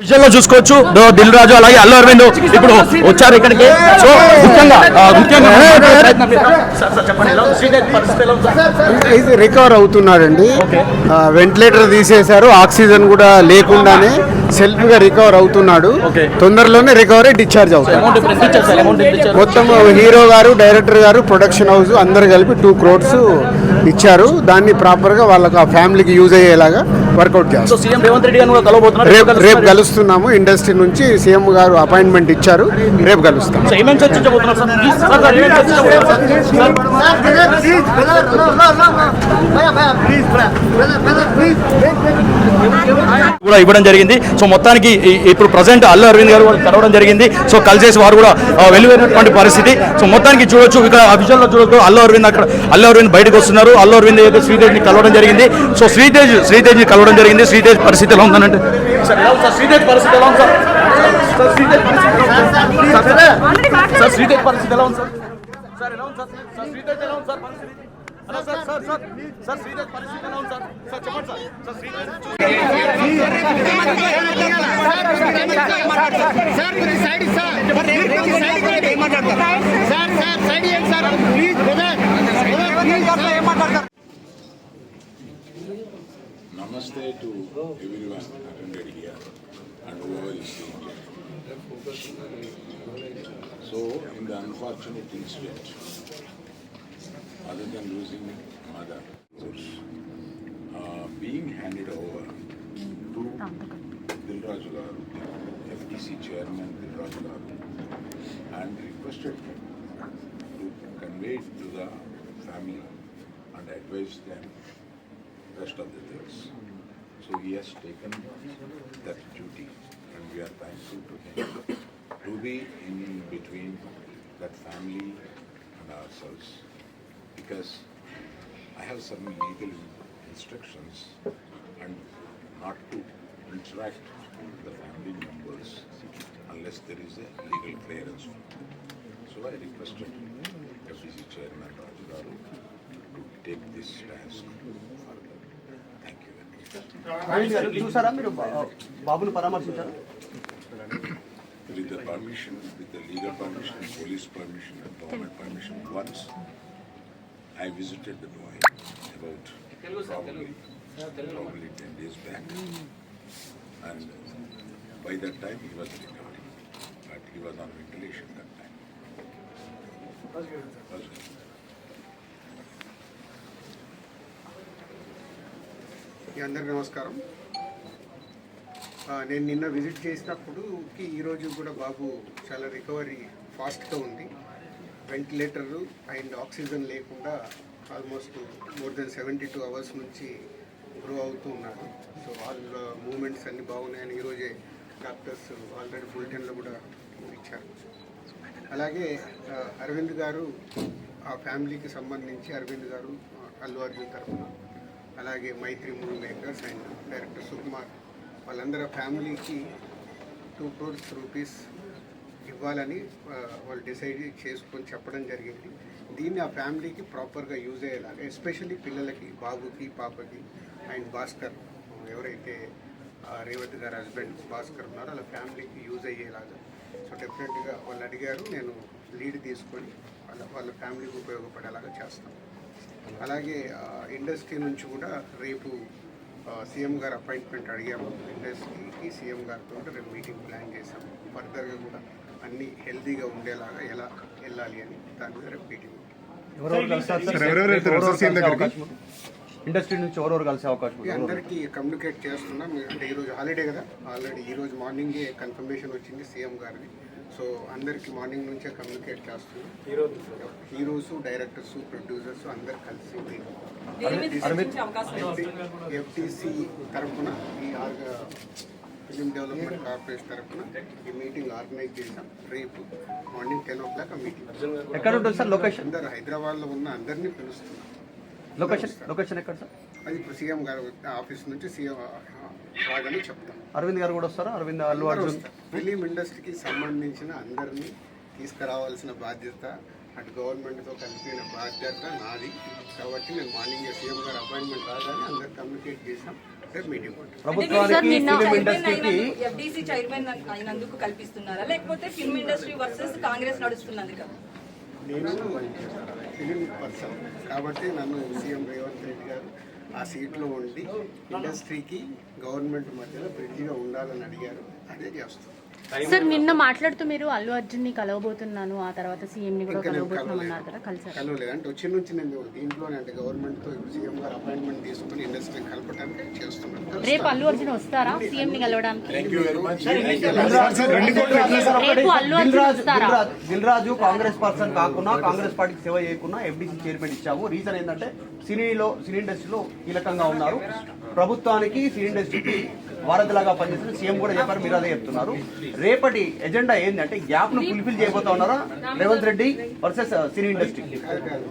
విజువల్లో చూసుకోవచ్చు. దిల్ రాజు అలాగే అల్లు అరవింద్ ఇప్పుడు వచ్చారు ఇక్కడికి. సో ముఖ్యంగా ముఖ్యంగా రికవర్ అవుతున్నాడండి. వెంటిలేటర్ తీసేశారు. ఆక్సిజన్ కూడా లేకుండానే సెల్ఫ్గా రికవర్ అవుతున్నాడు. ఓకే. తొందరలోనే రికవరీ డిశ్చార్జ్ అవుతాడు మొత్తం హీరో గారు డైరెక్టర్ గారు ప్రొడక్షన్ హౌస్ అందరు కలిపి టూ క్రోడ్స్ ఇచ్చారు దాన్ని ప్రాపర్గా వాళ్ళకి ఆ ఫ్యామిలీకి యూజ్ అయ్యేలాగా వర్కౌట్ కలవబోతున్నారు రేపు. కలుస్తున్నాము ఇండస్ట్రీ నుంచి సీఎం గారు అపాయింట్మెంట్ ఇచ్చారు రేపు కలుస్తాం కూడా ఇవ్వడం జరిగింది. సో మొత్తానికి ఇప్పుడు ప్రజెంట్ అల్లు అరవింద్ గారు కూడా కలవడం జరిగింది. సో కలిసేసి వారు కూడా ఆ, వెలువరినటువంటి పరిస్థితి. సో మొత్తానికి చూడొచ్చు ఇక్కడ ఆ విజువల్లో చూడొచ్చు అల్లు అరవింద్ అక్కడ అల్లు అరవింద్ బయటకు వస్తున్నారు. అల్లు అరవింద్ అయితే శ్రీతేజ్ని కలవడం జరిగింది. సో శ్రీతేజ్ శ్రీతేజ్ని కలవడం జరిగింది. శ్రీతేజ్ పరిస్థితి ఎలా ఉందనంటే శ్రీతేజ్ పరిస్థితి ఎలా ఉంది సార్? శ్రీతేజ్ పరిస్థితి ఎలా ఉంది సార్? సార్, శ్రీతేజ్ ఎలా ఉంది సార్? సార్ ఎలా ఉంది సార్? సార్ శ్రీతేజ్ ఎలా ఉంది సార్ పరిస్థితి? Everyone attended here and whoever is seeing here. So, in the unfortunate incident, other than losing mother, uh, being handed over to Dilraju Garu, FTC chairman Dilraju Garu, and requested him to convey it to the family and advise them rest of the things. So he has taken that duty and we are thankful to him to be in between that family and ourselves Because I have some legal instructions and not to interact with the family members unless there is a legal clearance. So I requested FCC Chairman Raju Garu to take this task further. Thank you very much. చూసారా మీరు బా- బాబుని పరామర్శించారు With the permission, with the legal permission, police permission and government permission, once I visited the boy about probably, probably ten days back. And by that time he was recovering, but he was on ventilation that time. Was అందరికీ నమస్కారం నేను నిన్న visit చేసినప్పుడు ఈరోజు కూడా బాబు చాలా recovery ఫాస్ట్గా ఉంది వెంటిలేటర్ అండ్ ఆక్సిజన్ లేకుండా almost more than seventy two hours నుంచి గ్రో అవుతూ ఉన్నాడు సో వాళ్ళ మూమెంట్స్ అన్నీ బాగున్నాయని ఈరోజే డాక్టర్స్ ఆల్రెడీ బులెటిన్లో కూడా ఇచ్చారు. అలాగే uh, అరవింద్ గారు ఆ ఫ్యామిలీకి సంబంధించి అరవింద్ గారు uh, అల్లు అర్జున్ తరఫున అలాగే Mythri movie makers and director Sukumar వాళ్ళందరూ ఫ్యామిలీకి టూ క్రోర్స్ రూపీస్ ఇవ్వాలని వాళ్ళు డిసైడ్ చేసుకొని చెప్పడం జరిగింది. దీన్ని ఆ ఫ్యామిలీకి ప్రాపర్గా యూజ్ అయ్యేలాగా ఎస్పెషల్లీ పిల్లలకి బాబుకి పాపకి అండ్ భాస్కర్ ఎవరైతే రేవతి గారి హస్బెండ్ భాస్కర్ ఉన్నారో వాళ్ళ ఫ్యామిలీకి యూజ్ అయ్యేలాగా. సో డెఫినెట్గా వాళ్ళు అడిగారు నేను లీడ్ తీసుకొని వాళ్ళ వాళ్ళ ఫ్యామిలీకి ఉపయోగపడేలాగా చేస్తాను. అలాగే ఇండస్ట్రీ నుంచి కూడా రేపు సీఎం గారు అపాయింట్మెంట్ అడిగాము. ఇండస్ట్రీకి సీఎం గారితో రేపు మీటింగ్ ప్లాన్ చేసాము ఫర్దర్గా కూడా అన్నీ హెల్తీగా ఉండేలాగా ఎలా వెళ్ళాలి అని దాని మీద రేపు మీటింగ్? ఇండస్ట్రీ నుంచి ఎవరెవరు కలిసే అవకాశం? అందరికీ కమ్యూనికేట్ చేస్తున్నాం. అంటే ఈరోజు హాలిడే కదా. ఆల్రెడీ ఈరోజు మార్నింగే కన్ఫర్మేషన్ వచ్చింది సీఎం గారిది. సో అందరికీ మార్నింగ్ నుంచే కమ్యూనికేట్ చేస్తున్నాం. హీరోస్ డైరెక్టర్స్ ప్రొడ్యూసర్స్ అందరు కలిసి ఎఫ్టీసీ తరఫున ఈ ఫిలిం డెవలప్మెంట్ కార్పొరేషన్ తరఫున ఈ మీటింగ్ ఆర్గనైజ్ చేసాం రేపు మార్నింగ్ టెన్ ఓ క్లాక్ ఆ మీటింగ్. ఎక్కడ ఉంటుంది సార్? లొకేషన్? అందరు హైదరాబాద్లో ఉన్న అందరినీ పిలుస్తున్నాం. లొకేషన్ లొకేషన్ ఎక్కడ సార్? అది ఇప్పుడు సీఎం గారు ఆఫీస్ నుంచి సీఎం రాగానే చెప్తాం. అరవింద్ గారు కూడా వస్తారా? అరవింద్ అల్లు అర్జున్? ఫిలిం ఇండస్ట్రీకి సంబంధించిన అందరినీ తీసుకురావాల్సిన బాధ్యత అటు గవర్నమెంట్తో కలిపిన బాధ్యత నాది. కాబట్టి నేను మార్నింగ్ సీఎం గారు అపాయింట్మెంట్ రాగానే అందరు కమ్యూనికేట్ చేసాం ప్రభుత్వానికి ఫిలిం ఇండస్ట్రీకి ఎఫ్డీసీ చైర్మన్ అయినందుకు కల్పిస్తున్నారా? లేకపోతే ఫిల్మ్ ఇండస్ట్రీ వర్సెస్ కాంగ్రెస్ నడుస్తున్నందుక నేను ఫిలిం పర్సన్. కాబట్టి నన్ను సీఎం రేవంత్ రెడ్డి గారు ఆ సీట్లో ఉండి ఇండస్ట్రీకి గవర్నమెంట్ మధ్యలో బ్రిడ్జిగా ఉండాలని అడిగారు. అదే చేస్తాం. సార్ నిన్న మాట్లాడుతూ మీరు అల్లు అర్జున్ని కలవబోతున్నాను ఆ తర్వాత సీఎం ని కూడా కలవబోతున్నాం అన్నారు కదా కలిసారు కలవలేదు. అంటే వచ్చి నుంచి నేను దీంట్లోనే అంటే గవర్నమెంట్తో సీఎం గారు అపాయింట్మెంట్ తీసుకుని ఇండస్ట్రీ కలపడానికి చేస్తున్నాను. రేపు అల్లు అర్జున్ వస్తారా సీఎం ని కలవడానికి. రేపు అల్లు అర్జున్ రాజు వస్తారా? దిల్ రాజు కాంగ్రెస్ పర్సన్ కాకుండా కాంగ్రెస్ పార్టీకి సేవ చేయకుండా ఎఫ్డీసీ చైర్మన్ ఇచ్చాము రీజన్ ఏంటంటే సినీలో సినీ ఇండస్ట్రీలో కీలకంగా ఉన్నారు. ప్రభుత్వానికి సినీ ఇండస్ట్రీకి వారధిలాగా పనిచేస్తుంది సీఎం కూడా చెప్పారు మీరు అదే చెప్తున్నారు రేపటి ఎజెండా ఏంటంటే గ్యాప్ను ఫుల్ఫిల్ చేయబోతా ఉన్నారా Revanth Reddy versus cine industry కాదు